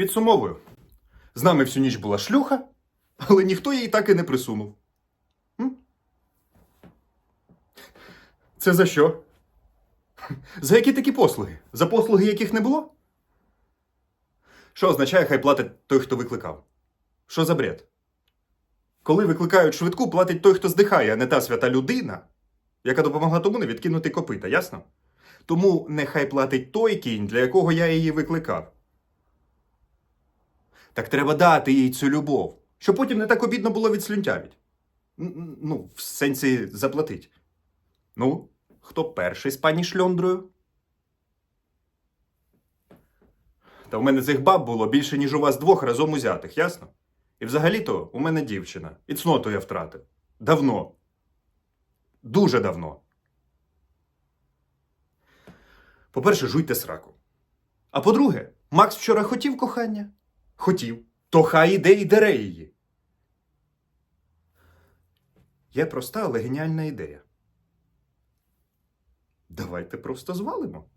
Підсумовую. З нами всю ніч була шлюха, але ніхто її так і не присунув. М? Це за що? За які такі послуги? За послуги, яких не було? Що означає, хай платить той, хто викликав? Що за бред? Коли викликають швидку, платить той, хто здихає, а не та свята людина, яка допомогла тому не відкинути копита, ясно? Тому нехай платить той кінь, для якого я її викликав. Так треба дати їй цю любов, щоб потім не так обідно було відслюнтявить. Ну, в сенсі заплатить. Ну, хто перший з пані шльондрою? Та в мене цих баб було більше, ніж у вас двох разом узятих, ясно? І взагалі-то у мене дівчина. І цноту я втратив. Давно. Дуже давно. По-перше, жуйте сраку. А по-друге, Макс вчора хотів кохання? Хотів. То хай іде і дере її. Є проста, але геніальна ідея. Давайте просто звалимо.